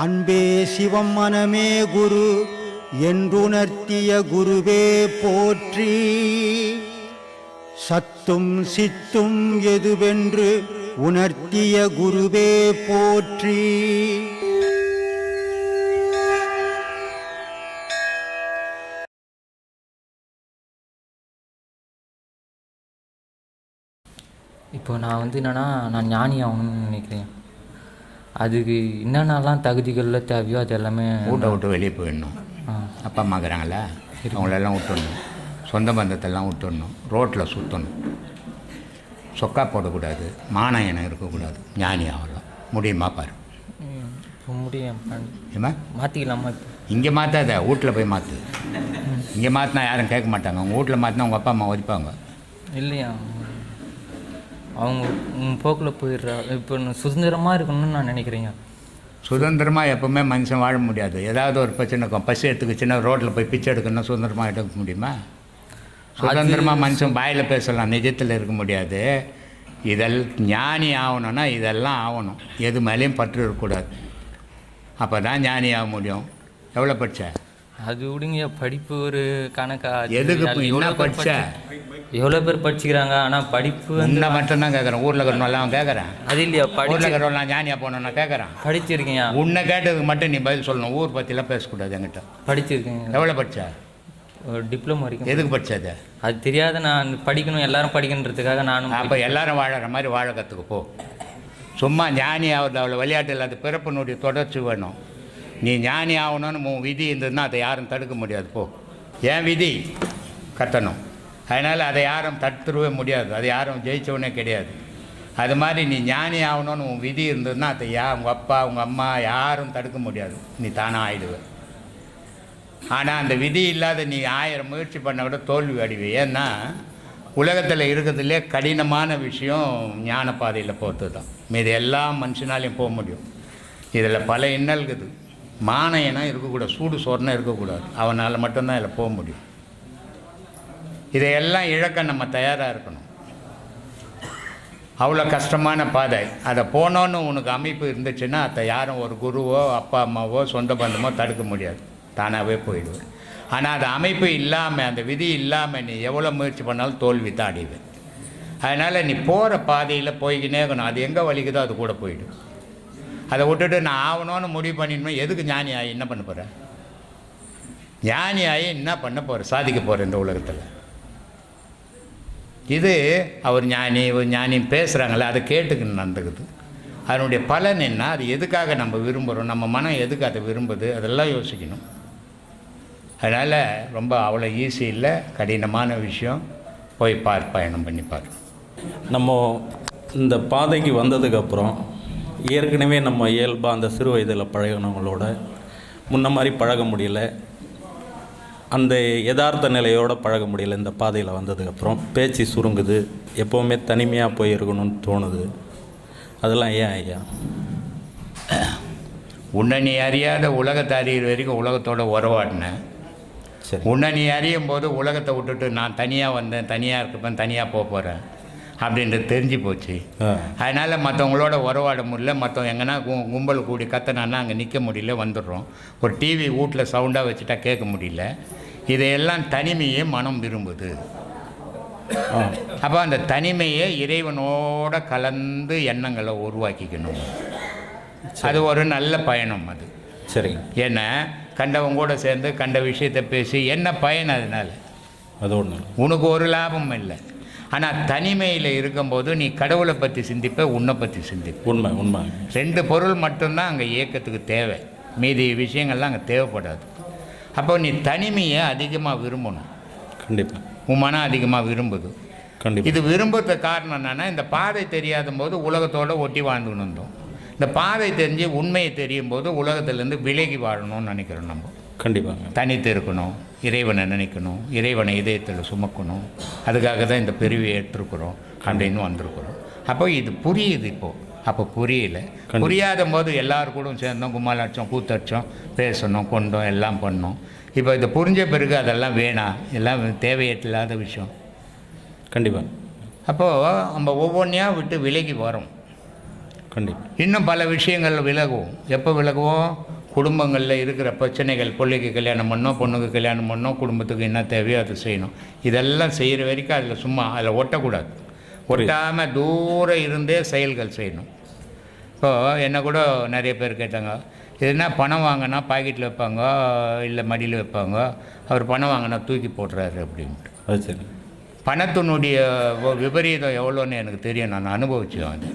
அன்பே சிவம் மனமே குரு என்றுணர்த்திய குருவே போற்றி. சத்தும் சித்தும் எதுவென்று உணர்த்திய குருவே போற்றி. இப்போ நான் வந்து என்னென்னா நான் ஞானி ஆகணும்னு நினைக்கிறேன். அதுக்கு என்னென்னலாம் தகுதிகளில் தேவையோ அது எல்லாமே வீட்டை விட்டு வெளியே போயிடணும். அப்பா அம்மா இருக்கிறாங்களா அவங்களெல்லாம் விட்டுடணும். சொந்த பந்தத்தெல்லாம் விட்டுடணும். ரோட்டில் சுற்றணும் சொக்கா போடக்கூடாது. மானயனம் இருக்கக்கூடாது. ஞானி ஆகலாம். முடியுமா பாரு. முடியும். மாற்றிக்கலாமா இங்கே மாற்றாத வீட்டில் போய் மாற்று இங்கே மாற்றினா யாரும் கேட்க மாட்டாங்க. உங்கள் வீட்டில் மாற்றினா உங்கள் அப்பா அம்மா ஒதிப்பாங்க இல்லையா? அவங்க போக்கில் போயிடுறா. இப்போ சுதந்திரமாக இருக்கணும்னு நான் நினைக்கிறேங்க? சுதந்திரமாக எப்பவுமே மனுஷன் வாழ முடியாது. ஏதாவது ஒரு பிரச்சனை இருக்கும். பசி எடுத்துக்கிச்சுன்னா ரோட்டில் போய் பிச்சை எடுக்கணும் சுதந்திரமாக எடுக்க முடியுமா? சுதந்திரமாக மனுஷன் வாயில் பேசலாம். நிஜத்தில் இருக்க முடியாது. இதெல் ஞானி ஆகணும்னா இதெல்லாம் ஆகணும். எது மேலேயும் பற்று இருக்கக்கூடாது. அப்போ தான் ஞானி ஆக முடியும். எவ்வளோ படிச்ச? அது விடுங்க படிப்பு ஒரு கணக்கா? எதுக்கு என்ன பேர் படிச்ச? எவ்வளோ பேர் படிச்சுக்கிறாங்க? ஆனால் படிப்பு உன்னை மட்டும்தான் கேட்குறேன் ஊரில் இருக்கிறவங்களாம் கேட்குறேன் அது இல்லையா? ஊரில் இருக்கிறவங்களாம் ஞானியாக போகணுன்னு கேட்குறான் படிச்சிருக்கீங்க? உன்னை கேட்டதுக்கு மட்டும் நீ பதில் சொல்லணும். ஊர் பற்றிலாம் பேசக்கூடாது என்கிட்ட. படிச்சிருக்கீங்க. எவ்வளோ படிச்ச? ஒரு டிப்ளமோ வரைக்கும். எதுக்கு படிச்சது அது? தெரியாத நான் படிக்கணும் எல்லாரும் படிக்கணுன்றதுக்காக நானும் அப்போ எல்லாரும் வாழற மாதிரி வாழ கற்றுக்க போ. சும்மா ஞானி ஆகுது அவ்வளோ விளையாட்டு இல்லாத பிறப்பினுடைய தொடர்ச்சி வேணும். நீ ஞானி ஆகணும்னு உன் விதி இருந்ததுன்னா அதை யாரும் தடுக்க முடியாது போ. ஏன் விதி கட்டணும். அதனால் அதை யாரும் தடுத்துடவே முடியாது. அதை யாரும் ஜெயித்தவனே கிடையாது. அது மாதிரி நீ ஞானி ஆகணும்னு உன் விதி இருந்ததுன்னா அதை யா உங்கள் அப்பா உங்கள் அம்மா யாரும் தடுக்க முடியாது. நீ தானாக ஆயிடுவ. ஆனால் அந்த விதி இல்லாத நீ ஆயிரம் முயற்சி பண்ண கூட தோல்வி அடைவு ஏன்னா உலகத்தில் இருக்கிறதுலே கடினமான விஷயம் ஞான பாதையில் போகிறது தான் மீது எல்லா மனுஷனாலையும் போக முடியும். இதில் பல இன்னல்குது. இருக்குது இருக்கக்கூடாது சூடு சோறுனா இருக்கக்கூடாது. அவனால் மட்டும்தான் இதில் போக முடியும். இதையெல்லாம் இழக்க நம்ம தயாராக இருக்கணும். அவ்வளோ கஷ்டமான பாதை. அதை போனோன்னு உனக்கு அமைப்பு இருந்துச்சுன்னா அதை யாரும் ஒரு குருவோ அப்பா அம்மாவோ சொந்த பந்தமோ தடுக்க முடியாது. தானாகவே போயிடுவேன். ஆனால் அது அமைப்பு இல்லாமல் அந்த விதி இல்லாமல் நீ எவ்வளோ முயற்சி பண்ணாலும் தோல்வி தான் அடைவேன் அதனால் நீ போகிற பாதையில் போய்கினே இருக்கணும். அது எங்கே வலிக்குதோ அது கூட போயிடும். அதை விட்டுட்டு நான் ஆகணும்னு முடிவு பண்ணிடணும்? எதுக்கு ஞானி ஆகி என்ன பண்ண போகிறேன் ஞானி ஆகி என்ன பண்ண போகிற சாதிக்க போகிற இந்த உலகத்தில். இது அவர் ஞானி இவர் ஞானி பேசுகிறாங்களே அதை கேட்டுக்கின்னு நடந்துக்குது. அதனுடைய பலன் என்ன? அது எதுக்காக நம்ம விரும்புகிறோம் நம்ம மனம் எதுக்கு அதை விரும்புது? அதெல்லாம் யோசிக்கணும். அதனால் ரொம்ப அவ்வளோ ஈஸி இல்லை கடினமான விஷயம். போய் பார் பயணம் பண்ணி பார். நம்ம இந்த பாதைக்கு வந்ததுக்கப்புறம் ஏற்கனவே நம்ம இயல்பாக அந்த சிறு வயதில் பழகினவங்களோட முன்ன மாதிரி பழக முடியல. அந்த யதார்த்த நிலையோட பழக முடியல. இந்த பாதையில் வந்ததுக்கப்புறம் பேச்சு சுருங்குது. எப்போவுமே தனிமையாக போய் இருக்கணும்னு தோணுது. அதெல்லாம் ஏன் ஐயா? உன்னை நீ அறியாத உலகத்தை அறியிற வரைக்கும் உலகத்தோட உறவாடினேன் சரி. உன்னை நீ அறியும் போது உலகத்தை விட்டுட்டு நான் தனியாக வந்தேன் தனியாக இருக்கப்பேன் தனியாக போக போகிறேன் அப்படின்றது தெரிஞ்சு போச்சு. அதனால் மற்றவங்களோட உறவாட முடியல. மற்றவங்க எங்கன்னா கும்பல் கூடி கத்தனான்னா அங்கே நிற்க முடியல வந்துடுறோம். ஒரு டிவி வீட்டில் சவுண்டாக வச்சுட்டா கேட்க முடியல. இதையெல்லாம் தனிமையே மனம் விரும்புது. அப்போ அந்த தனிமையை இறைவனோட கலந்து எண்ணங்களை உருவாக்கிக்கணும். அது ஒரு நல்ல பயணம் அது. சரிங்க ஏன்னா கண்டவங்க கூட சேர்ந்து கண்ட விஷயத்தை பேசி என்ன பயன் அதனால்? அது ஒன்று உனக்கு ஒரு லாபம் இல்லை. ஆனால் தனிமையில் இருக்கும்போது நீ கடவுளை பற்றி சிந்திப்ப உன்னை பற்றி சிந்திப்ப. உண்மை உண்மை. ரெண்டு பொருள் மட்டும்தான் அங்கே இயக்கத்துக்கு தேவை. மீதி விஷயங்கள்லாம் அங்கே தேவைப்படாது. அப்போ நீ தனிமையை அதிகமாக விரும்பணும். கண்டிப்பாக உன் மனம் அதிகமாக விரும்புது. கண்டிப்பாக இது விரும்புறதுக்கு காரணம் என்னென்னா இந்த பாதை தெரியாத போது உலகத்தோட ஒட்டி வாழ்ந்துன்னு இருந்தோம் இந்த பாதை தெரிஞ்சு உண்மையை தெரியும் போது உலகத்திலேருந்து விலகி வாழணும்னு நினைக்கிறோம் நம்ம. கண்டிப்பாங்க. தனித்து இருக்கணும். இறைவனை நினைக்கணும் இறைவனை இதயத்தில் சுமக்கணும். அதுக்காக தான் இந்த பிரிவை எடுத்துருக்குறோம் அப்படின்னு வந்திருக்கிறோம். அப்போ இது புரியுது இப்போது அப்போ புரியல. புரியாத போது எல்லாரும் கூட சேர்ந்தோம் கும்மாலடிச்சோம் கூத்தடிச்சோம் பேசணும் கொண்டோம் எல்லாம் பண்ணோம். இப்போ இது புரிஞ்ச பிறகு அதெல்லாம் வேணாம் எல்லாம் தேவையில்லாத விஷயம். கண்டிப்பாக அப்போது நம்ம ஒவ்வொன்றையாக விட்டு விலகி வரோம். கண்டிப்பாக இன்னும் பல விஷயங்கள் விலகுவோம். எப்போ விலகுவோம்? குடும்பங்களில் இருக்கிற பிரச்சனைகள் பிள்ளைக்கு கல்யாணம் பண்ணோம் பொண்ணுக்கு கல்யாணம் பண்ணோம் குடும்பத்துக்கு என்ன தேவையோ அதை செய்யணும். இதெல்லாம் செய்கிற வரைக்கும் அதில் சும்மா அதில் ஒட்டக்கூடாது. ஒட்டாமல் தூரம் இருந்தே செயல்கள் செய்யணும். இப்போ என்ன கூட நிறைய பேர் கேட்டாங்க இதுனா பணம் வாங்கினா பாக்கெட்டில் வைப்பாங்க இல்லை மடியில் வைப்பாங்க? அவர் பணம் வாங்கினா தூக்கி போடுறாரு அப்படின்ட்டு. அது சரி. பணத்தினுடைய விபரீதம் எவ்வளோன்னு எனக்கு தெரியும். நான் அனுபவிச்சேன் அது.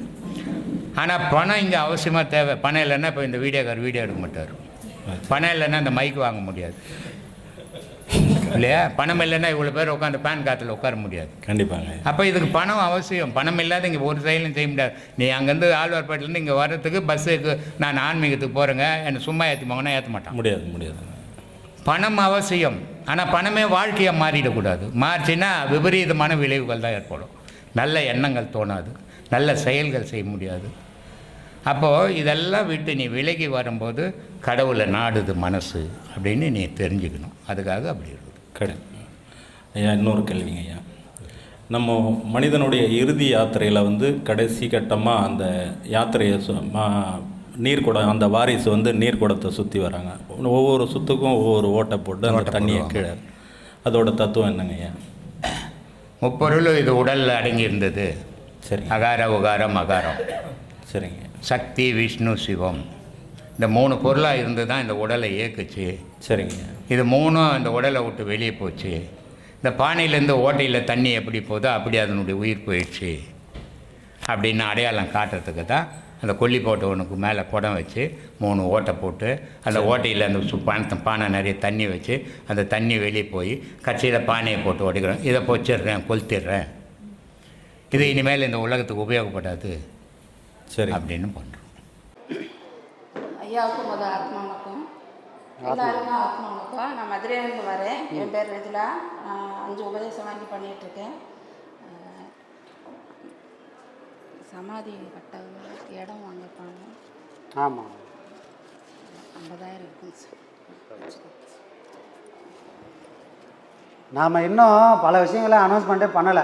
ஆனால் பணம் இங்கே அவசியமாக தேவை. பணம் இல்லைன்னா இப்போ இந்த வீடியோக்கார் வீடியோ எடுக்க மாட்டார். பணம் இல்லைன்னா இந்த மைக் வாங்க முடியாது. இல்லையா? பணம் இல்லைன்னா இவ்வளோ பேர் உட்காந்து பேன் காத்தில் உட்கார முடியாது. கண்டிப்பாங்க. அப்போ இதுக்கு பணம் அவசியம். பணம் இல்லாத இங்கே ஒரு செயலும் செய்ய முடியாது. நீ அங்கேருந்து ஆழ்வார்பேட்டிலேருந்து இங்கே வர்றதுக்கு பஸ்ஸுக்கு நான் ஆன்மீகத்துக்கு போகிறேங்க என்னை சும்மா ஏற்றி போங்கன்னா ஏற்ற மாட்டான். முடியாது முடியாது. பணம் அவசியம். ஆனால் பணமே வாழ்க்கையாக மாறிடக்கூடாது. மாறிச்சுன்னா விபரீதமான விளைவுகள் தான் ஏற்படும். நல்ல எண்ணங்கள் தோணாது. நல்ல செயல்கள் செய்ய முடியாது. அப்போது இதெல்லாம் விட்டு நீ விலகி வரும்போது கடவுளை நாடுது மனசு அப்படின்னு நீ தெரிஞ்சுக்கணும். அதுக்காக அப்படி இருக்குது. கடை ஐயா இன்னொரு கேள்விங்க ஐயா. நம்ம மனிதனுடைய இறுதி யாத்திரையில் வந்து கடைசி கட்டமாக அந்த யாத்திரையை நீர்க்குடம் அந்த வாரிசு வந்து நீர்க்குடத்தை சுற்றி வராங்க. ஒவ்வொரு சுத்துக்கும் ஒவ்வொரு ஓட்டை போட்டு அந்த தண்ணியை கீழே. அதோட தத்துவம் என்னங்க ஐயா? முப்பொருளும் இது உடலில் அடங்கி இருந்தது. சரிங்க. அகார உகாரம் அகாரம். சரிங்க. சக்தி விஷ்ணு சிவம். இந்த மூணு பொருளாக இருந்து தான் இந்த உடலை இயக்குச்சு. சரிங்க. இது மூணும் இந்த உடலை விட்டு வெளியே போச்சு. இந்த பானையிலேருந்து ஓட்டையில் தண்ணி எப்படி போதோ அப்படி அதனுடைய உயிர் போயிடுச்சு. அப்படின்னு அடையாளம் காட்டுறதுக்கு தான் அந்த கொல்லி போட்டவனுக்கு மேலே குடம் வச்சு மூணு ஓட்டை போட்டு அந்த ஓட்டையில் அந்த சு பானை பானை நிறைய தண்ணி வச்சு அந்த தண்ணி வெளியே போய் கட்சியில் பானையை போட்டு உடைக்கிறோம் இதை பொச்சிடுறேன் கொளுத்திடுறேன். இது இனிமேல் இந்த உலகத்துக்கு உபயோகப்படாது. சரி. அப்படின்னு பண்ணுறோம் ஐயாவுக்கும் முத ஆத்மா வணக்கம் எல்லாருக்கும் ஆத்மா வணக்கம் நான் மதுரையிலேருந்து வரேன். என் பேர் ரெஜிலா. நான் அஞ்சு உபதேசம் வாங்கி அஹ், சமாதி கட்டவங்க இடம் வாங்கியிருப்பாங்க. ஆமாம் ஐம்பதாயிரம் இருக்குங்க சார். நாம் இன்னும் பல விஷயங்களை அனௌன்ஸ்மெண்ட்டே பண்ணலை.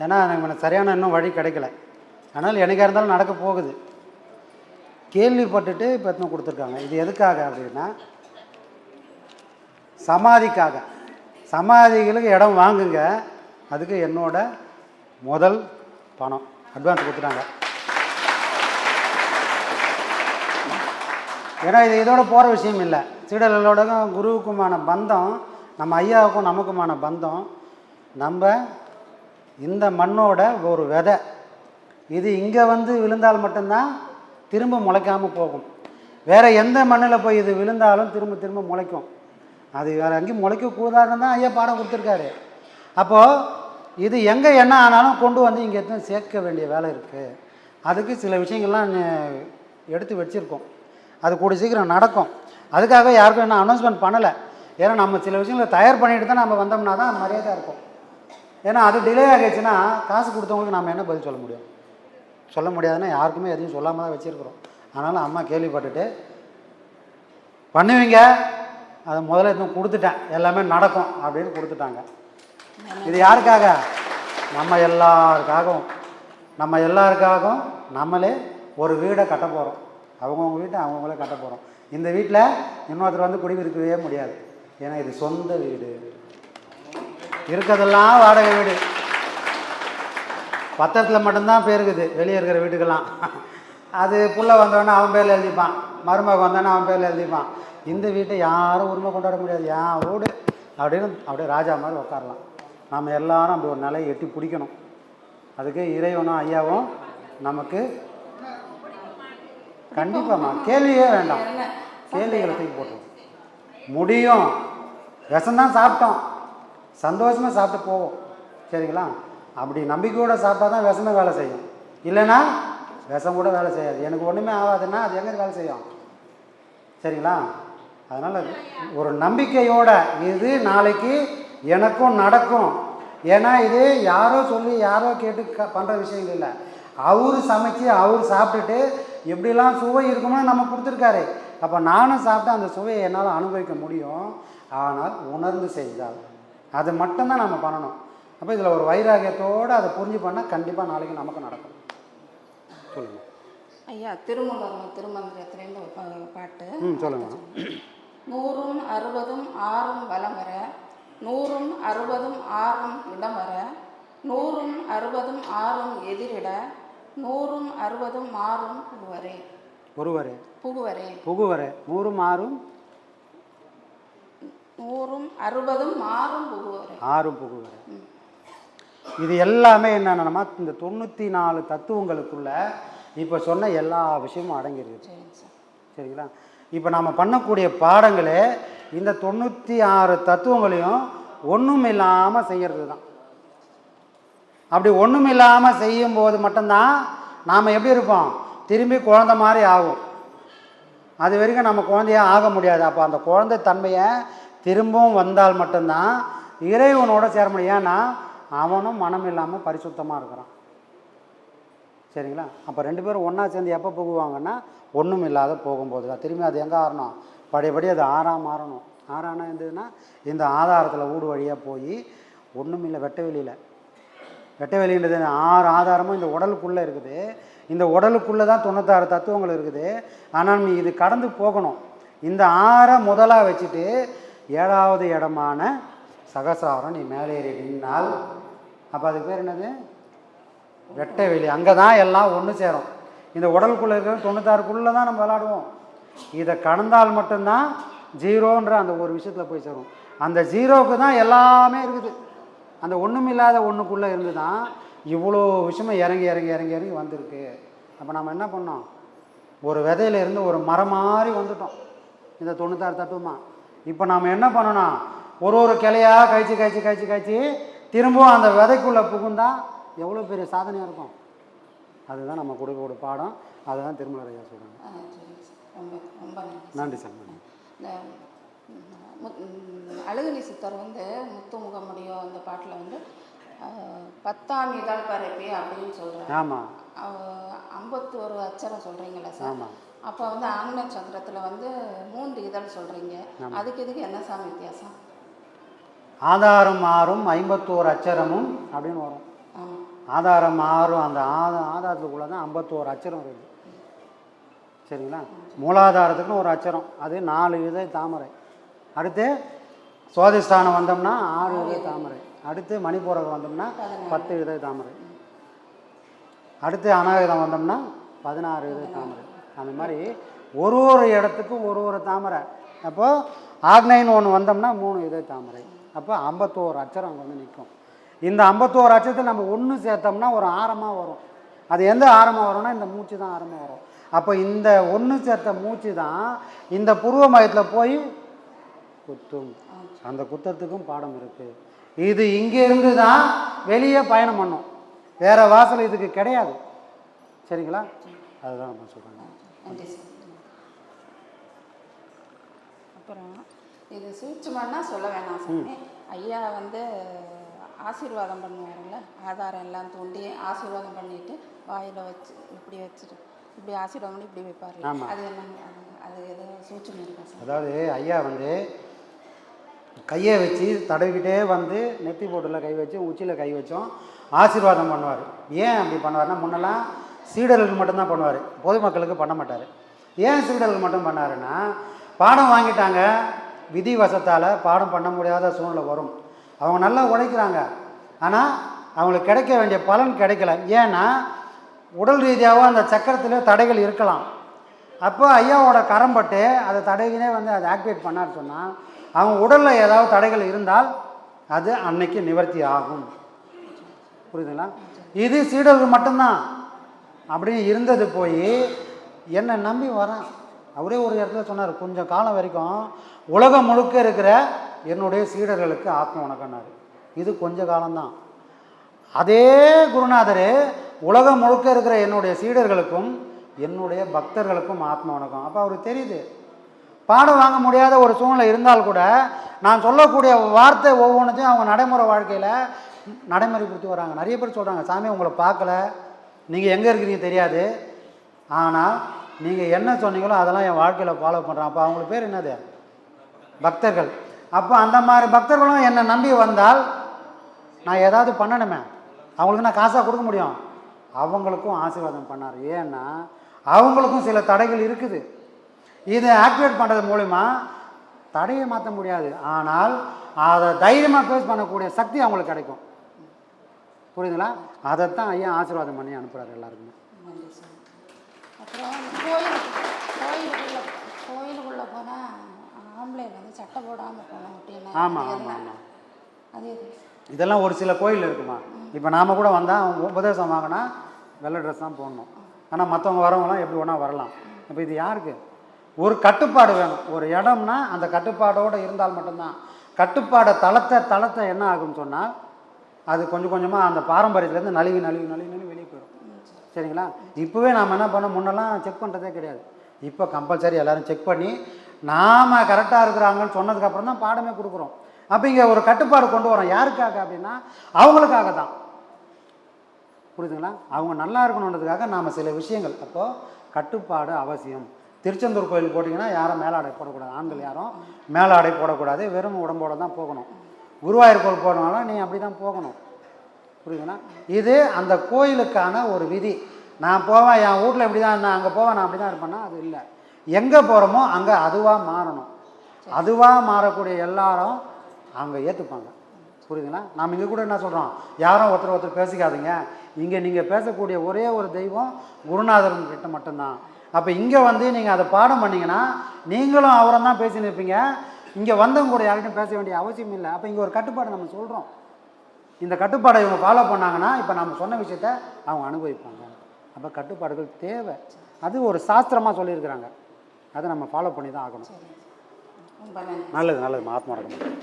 ஏன்னா எனக்கு சரியான இன்னும் வழி கிடைக்கல. ஆனால் என்னைக்காக இருந்தாலும் நடக்க போகுது. கேள்விப்பட்டுட்டு இப்போ எத்தனை கொடுத்துருக்காங்க. இது எதுக்காக அப்படின்னா சமாதிக்காக. சமாதிகளுக்கு இடம் வாங்குங்க. அதுக்கு என்னோட முதல் பணம். அட்வான்ஸ் கொடுத்துட்டாங்க. ஏன்னா இது இதோட போகிற விஷயம் இல்லை. சீடர்களோடக்கும் குருவுக்குமான பந்தம் நம்ம ஐயாவுக்கும் நமக்குமான பந்தம். நம்ம இந்த மண்ணோட ஒரு விதை. இது இங்கே வந்து விழுந்தால் மட்டும்தான் திரும்ப முளைக்காமல் போகும். வேறு எந்த மண்ணில் போய் இது விழுந்தாலும் திரும்ப திரும்ப முளைக்கும். அது வேறு எங்கேயும் முளைக்கக்கூடாதுன்னு தான் ஐயா பாடம் கொடுத்துருக்காரு. அப்போது இது எங்கே என்ன ஆனாலும் கொண்டு வந்து இங்கே எடுத்து சேர்க்க வேண்டிய வேலை இருக்குது அதுக்கு சில விஷயங்கள்லாம் எடுத்து வச்சுருக்கோம். அது கூடிய சீக்கிரம் நடக்கும். அதுக்காக யாருக்கும் என்ன அனௌன்ஸ்மெண்ட் பண்ணலை. ஏன்னா நம்ம சில விஷயங்களை தயார் பண்ணிட்டு தான் நம்ம வந்தோம்னா தான் மரியாதை இருக்கும். ஏன்னா அது டிலே ஆகிடுச்சுன்னா காசு கொடுத்தவங்களுக்கு நம்ம என்ன பதில் சொல்ல முடியும்? சொல்ல முடியாதுன்னா யாருக்குமே எதையும் சொல்லாமல் தான் வச்சுருக்குறோம். அதனால் அம்மா கேள்விப்பட்டுட்டு பண்ணுவீங்க. அதை முதல்ல எதுவும் கொடுத்துட்டேன். எல்லாமே நடக்கும். அப்படின்னு கொடுத்துட்டாங்க. இது யாருக்காக? நம்ம எல்லாருக்காகவும். நம்ம எல்லாருக்காகவும் நம்மளே ஒரு வீடை கட்ட போகிறோம் அவங்கவுங்க வீட்டை அவங்கவுங்களே கட்ட போகிறோம் இந்த வீட்டில் இன்னொருத்தர் வந்து குடியிருக்கவே முடியாது. ஏன்னா இது சொந்த வீடு. இருக்கிறதெல்லாம் வாடகை வீடு. பத்திரத்தில் மட்டும்தான் பேருக்குது வெளியே இருக்கிற வீட்டுக்கெல்லாம். அது புள்ள வந்தோடனே அவன் பேரில் எழுதிப்பான். மருமக வந்தோடனே அவன் பேரில் எழுதிப்பான். இந்த வீட்டை யாரும் உரிமை கொண்டாட முடியாது. என் வீடு அப்படின்னு அப்படியே ராஜா மாதிரி உட்காரலாம் நம்ம எல்லாரும் அப்படி ஒரு நிலையை எட்டி பிடிக்கணும். அதுக்கு இறைவனும் ஐயாவும் நமக்கு கண்டிப்பாம்மா. கேள்வியே வேண்டாம். கேள்விகளை தூக்கி போட்டுரும். முடியும். விஷம்தான் சாப்பிட்டோம். சந்தோஷமாக சாப்பிட்டு போவோம். சரிங்களா? அப்படி நம்பிக்கையோட சாப்பிட்டா தான் விஷமே வேலை செய்யும். இல்லைன்னா விஷம் கூட வேலை செய்யாது. எனக்கு ஒன்றுமே ஆகாதுன்னா அது எங்கே வேலை செய்யும்? சரிங்களா? அதனால் ஒரு நம்பிக்கையோட இது நாளைக்கு எனக்கும் நடக்கும். ஏன்னா இது யாரோ சொல்லி யாரோ கேட்டு க பண்ணுற விஷயங்கள் இல்லை. அவர் சமைச்சு அவர் சாப்பிட்டுட்டு எப்படிலாம் சுவை இருக்கும்னு நம்ம கொடுத்துருக்காரு. அப்போ நானும் சாப்பிட்டு அந்த சுவையை என்னால் அனுபவிக்க முடியும். ஆனால் உணர்ந்து செய்தால். அது மட்டும்தான் நம்ம பண்ணணும். அப்போ இதில் ஒரு வைராகியத்தோடு அதை புரிஞ்சு பண்ணால் கண்டிப்பாக நாளைக்கு நமக்கு நடக்கும். சொல்லுங்கள் ஐயா திருமூலர் திருமந்திரத்துலேருந்து ஒரு பாட்டு. ம் சொல்லுங்க. நூறும் அறுபதும் ஆறும் வலம் வர நூறும் அறுபதும் ஆறும் இடம் வர நூறும் அறுபதும் ஆறும் எதிரிட நூறும் அறுபதும் ஆறும் புகுவரே. ஒருவரே புகுவரே. புகுவரே. நூறு மாறும் நூறும் அறுபதும் ஆறும் புகுவரே. ஆறும் புகுவரே. இது எல்லாமே என்னென்னா இந்த தொண்ணூற்றி நாலு தத்துவங்களுக்குள்ள இப்போ சொன்ன எல்லா விஷயமும் சார் சரிங்களா? இப்போ நாம் பண்ணக்கூடிய பாடங்களே இந்த தொண்ணூற்றி ஆறு தத்துவங்களையும் ஒன்றும் இல்லாமல் செய்கிறது தான் அப்படி ஒன்றும் இல்லாமல் செய்யும்போது மட்டும்தான் நாம் எப்படி இருப்போம்? திரும்பி குழந்த மாதிரி ஆகும். அது வரைக்கும் நம்ம குழந்தையா ஆக முடியாது. அப்போ அந்த குழந்தை தன்மையை திரும்பவும் வந்தால் மட்டும்தான் இறைவனோட சேர முடியும். ஏன்னா அவனும் மனம் இல்லாமல் பரிசுத்தமாக இருக்கிறான். சரிங்களா? அப்போ ரெண்டு பேரும் ஒன்றா சேர்ந்து எப்போ போகுவாங்கன்னா ஒன்றும் இல்லாத போகும்போது தான். திரும்பி அது எங்கே ஆறணும்? படிப்படி அது ஆறாக மாறணும். ஆறானா இருந்ததுன்னா இந்த ஆதாரத்தில் ஊடு வழியாக போய் ஒன்றும் இல்லை வெட்ட வெளியில். வெட்ட வெளின்றது ஆறு ஆதாரமும் இந்த உடலுக்குள்ளே இருக்குது. இந்த உடலுக்குள்ளே தான் தொண்ணூத்தாறு தத்துவங்கள் இருக்குது. ஆனால் நீ இது கடந்து போகணும். இந்த ஆறை முதலாக வச்சுட்டு ஏழாவது இடமான சகசாரம் நீ மேலே ஏறி நின்னால். அப்போ அதுக்கு பேர் என்னது? வெட்ட வெளி அங்கே தான் எல்லாம் ஒன்று சேரும். இந்த உடலுக்குள்ளே இருக்கிற தொண்ணூத்தாறுக்குள்ளே தான் நம்ம விளாடுவோம் இதை கடந்தால் மட்டும்தான் ஜீரோன்ற அந்த ஒரு விஷயத்தில் போய் சேரும். அந்த ஜீரோவுக்கு தான் எல்லாமே இருக்குது. அந்த ஒன்றும் இல்லாத ஒன்றுக்குள்ளே இருந்து தான் இவ்வளோ விஷயமும் இறங்கி இறங்கி இறங்கி இறங்கி வந்திருக்கு. அப்போ நம்ம என்ன பண்ணோம்? ஒரு விதையில இருந்து ஒரு மரம் மாதிரி வந்துட்டோம். இந்த தொண்ணூத்தாறு தத்துவமாக இப்போ நாம் என்ன பண்ணணும்? ஒரு ஒரு கிளையாக கழிச்சு கழிச்சு கழிச்சு கழிச்சு திரும்பவும் அந்த விதைக்குள்ளே புகுந்தா எவ்வளோ பெரிய சாதனையாக இருக்கும்? அதுதான் நம்ம கொடுக்கக்கூடிய பாடம். அதுதான் திருமலர் ஐயா சொல்கிறாங்க சார் நன்றி. சார் அழகுனி சித்தர் வந்து முத்து முகமுடியோ அந்த பாட்டில் வந்து பத்தாம் இதழ் பரப்பி அப்படின்னு சொல்கிறாங்க ஆமாம் ஐம்பத்தோரு அச்சரம் சொல்கிறீங்களா சார்? ஆமாம் அப்போ வந்து ஆங்கில சந்திரத்தில் வந்து மூன்று இதழ் சொல்கிறீங்க அதுக்கு இதுக்கு என்ன சாமி வித்தியாசம்? ஆதாரம் மாறும் ஐம்பத்தோரு அச்சரமும் அப்படின்னு வரும். ஆதாரம் மாறும் அந்த ஆதா ஆதாரத்துக்குள்ளே தான் ஐம்பத்தோரு அச்சரம் இருக்குது சரிங்களா? மூலாதாரத்துக்குன்னு ஒரு அச்சரம். அது நாலு இதழ் தாமரை. அடுத்து சுவாதிஷ்டானம் வந்தோம்னா ஆறு இதழ் தாமரை. அடுத்து மணிப்பூரகம் வந்தோம்னா பத்து இதழ் தாமரை. அடுத்து அநாகதம் வந்தோம்னா பதினாறு இதழ் தாமரை. அந்த மாதிரி ஒரு ஒரு இடத்துக்கும் ஒரு ஒரு தாமரை. அப்போது ஆக்னைன்னு ஒன்று வந்தோம்னா மூணு இதழ் தாமரை. அப்போ ஐம்பத்தோரு அச்சரம் அங்கே வந்து நிற்கும் இந்த ஐம்பத்தோரு அச்சத்தை நம்ம ஒன்று சேர்த்தோம்னா ஒரு ஆரமாக வரும். அது எந்த ஆரமாக வரும்னா இந்த மூச்சு தான் ஆரமாக வரும். அப்போ இந்த ஒன்று சேர்த்த மூச்சு தான் இந்த புருவ மையத்தில் போய் குத்தும். அந்த குத்தத்துக்கும் பாடம் இருக்குது இது இங்கேருந்து தான் வெளியே பயணம் பண்ணும். வேறு வாசல் இதுக்கு கிடையாது. சரிங்களா? அதுதான் நம்ம சொல்கிறாங்க அப்புறம் இது சூட்சமன்னா சொல்ல வேணாம் சாமி. ஐயா வந்து ஆசீர்வாதம் பண்ணுவாருல்ல ஆதாரம் எல்லாம் தூண்டி ஆசீர்வாதம் பண்ணிட்டு வாயில் வச்சு இப்படி வச்சுட்டு இப்படி ஆசீர்வாதம் பண்ணி இப்படி வைப்பார்ல ஆமா. அது என்னங்க? அது- எதோ சூட்சம் இருக்கா சார் அதாவது ஐயா வந்து கையை வச்சு தடவிக்கிட்டே வந்து நெத்தி போட்டில் கை வச்சு உச்சியில் கை வச்சோம் ஆசீர்வாதம் பண்ணுவார். ஏன் அப்படி பண்ணுவார்னா முன்னெல்லாம் சீடர்களுக்கு மட்டும்தான் பண்ணுவார். பொதுமக்களுக்கு பண்ண மாட்டார். ஏன் சீடர்களுக்கு மட்டும் பண்ணாருன்னா பாடம் வாங்கிட்டாங்க விதி வசத்தால் பாடம் பண்ண முடியாத சூழ்நிலை வரும். அவங்க நல்லா உழைக்கிறாங்க. ஆனால் அவங்களுக்கு கிடைக்க வேண்டிய பலன் கிடைக்கல. ஏன்னா உடல் ரீதியாகவும் அந்த சக்கரத்தில் தடைகள் இருக்கலாம். அப்போ ஐயாவோட கரம்பட்டு அதை தடைகினே வந்து அதை ஆக்டிவேட் பண்ணார் சொன்னால் அவங்க உடலில் ஏதாவது தடைகள் இருந்தால் அது அன்னைக்கு நிவர்த்தி ஆகும். புரியுதுங்களா? இது சீடர்கள் மட்டும்தான். அப்படின்னு இருந்தது போய் என்னை நம்பி வரேன். அவரே ஒரு இடத்துல சொன்னார் கொஞ்சம் காலம் வரைக்கும் உலகம் முழுக்க இருக்கிற என்னுடைய சீடர்களுக்கு ஆத்ம வணக்கம்னாரு. இது கொஞ்ச காலம்தான். அதே குருநாதர் உலகம் முழுக்க இருக்கிற என்னுடைய சீடர்களுக்கும் என்னுடைய பக்தர்களுக்கும் ஆத்ம வணக்கம். அப்போ அவருக்கு தெரியுது. பாடம் வாங்க முடியாத ஒரு சூழ்நிலை இருந்தால் கூட நான் சொல்லக்கூடிய வார்த்தை ஒவ்வொன்றுத்தையும் அவங்க நடைமுறை வாழ்க்கையில் நடைமுறைப்படுத்தி வராங்க. நிறைய பேர் சொல்கிறாங்க சாமி உங்களை பார்க்கல. நீங்கள் எங்கே இருக்கிறீங்க தெரியாது. ஆனால் நீங்கள் என்ன சொன்னீங்களோ அதெல்லாம் என் வாழ்க்கையில் ஃபாலோ பண்ணுறேன் அப்போ அவங்களுக்கு பேர் என்னது? பக்தர்கள். அப்போ அந்த மாதிரி பக்தர்களும் என்னை நம்பி வந்தால் நான் ஏதாவது பண்ணணுமே. அவங்களுக்கு நான் காசாக கொடுக்க முடியும். அவங்களுக்கும் ஆசீர்வாதம் பண்ணார். ஏன்னா அவங்களுக்கும் சில தடைகள் இருக்குது. இதை ஆக்டிவேட் பண்ணுறது மூலிமா தடையை மாற்ற முடியாது. ஆனால் அதை தைரியமாக ஃபேஸ் பண்ணக்கூடிய சக்தி அவங்களுக்கு கிடைக்கும். புரியுதுங்களா? அதைத்தான் ஐயா ஆசீர்வாதம் பண்ணி அனுப்புகிறார் எல்லாருக்குமே. அப்புறம் கோயிலுக்கு கோயிலுக்குள்ளே கோயிலுக்குள்ளே போனால் ஆம்பளை வந்து சட்டை போடாமல் போகணும் அப்படின்னு. ஆமாம் ஆமாம்? ஆமாம் அது இதெல்லாம் ஒரு சில கோயில் இருக்குமா? இப்போ நாம் கூட வந்தால் உபதேசம் வாங்கினா வெள்ளை ட்ரெஸ் தான் போடணும். ஆனால் மற்றவங்க வரவங்களாம் எப்படி வேணால் வரலாம். இப்போ இது யாருக்கு? ஒரு கட்டுப்பாடு வேணும். ஒரு இடம்னா அந்த கட்டுப்பாடோடு இருந்தால் மட்டும்தான். கட்டுப்பாடை தளத்தை தளத்தை என்ன ஆகும்னு சொன்னால் அது கொஞ்சம் கொஞ்சமாக அந்த பாரம்பரியத்துலேருந்து நழுவி நழுவி நழுவி சரிங்களா? இப்போவே நாம் என்ன பண்ணோம் முன்னெல்லாம் செக் பண்ணுறதே கிடையாது. இப்போ கம்பல்சரி எல்லோரும் செக் பண்ணி நாம் கரெக்டாக இருக்கிறாங்கன்னு சொன்னதுக்கப்புறம் தான் பாடமே கொடுக்குறோம். அப்போ இங்கே ஒரு கட்டுப்பாடு கொண்டு வரோம் யாருக்காக அப்படின்னா அவங்களுக்காக தான். புரியுதுங்களா? அவங்க நல்லா இருக்கணுன்றதுக்காக நாம் சில விஷயங்கள். அப்போது கட்டுப்பாடு அவசியம். திருச்செந்தூர் கோயில் போட்டிங்கன்னா யாரும் மேலாடை போடக்கூடாது. ஆண்கள் யாரும் மேலாடை போடக்கூடாது. வெறும் உடம்போட தான் போகணும். குருவாயூர் கோயில் போனாலும் நீ அப்படி தான் போகணும். புரியுதுங்களா இது அந்த கோயிலுக்கான ஒரு விதி. நான் போவேன் என் வீட்டில் இப்படி தான் நான் அங்கே போவேன் நான் அப்படி தான் இருப்பேன்னா அது இல்லை. எங்கே போகிறோமோ அங்கே அதுவாக மாறணும். அதுவாக மாறக்கூடிய எல்லாரும் அங்கே ஏற்றுப்பாங்க புரியுதுங்களா? நாம் இங்கே கூட என்ன சொல்கிறோம் யாரும் ஒருத்தர் ஒருத்தர் பேசிக்காதீங்க. இங்கே நீங்கள் பேசக்கூடிய ஒரே ஒரு தெய்வம் குருநாதரன் கிட்ட மட்டும்தான். அப்போ இங்கே வந்து நீங்கள் அதை பாடம் பண்ணிங்கன்னா நீங்களும் அவரை தான் பேசின்னு இருப்பீங்க. இங்கே வந்தவங்க கூட யார்கிட்டையும் பேச வேண்டிய அவசியம் இல்லை. அப்போ இங்கே ஒரு கட்டுப்பாடு நம்ம சொல்கிறோம் இந்த கட்டுப்பாடை இவங்க ஃபாலோ பண்ணாங்கன்னா இப்போ நம்ம சொன்ன விஷயத்த அவங்க அனுபவிப்பாங்க. அப்போ கட்டுப்பாடுகள் தேவை. அது ஒரு சாஸ்திரமாக சொல்லியிருக்கிறாங்க. அதை நம்ம ஃபாலோ பண்ணி தான் ஆகணும். நல்லது நல்லது. ஆத்மா இருக்கணும்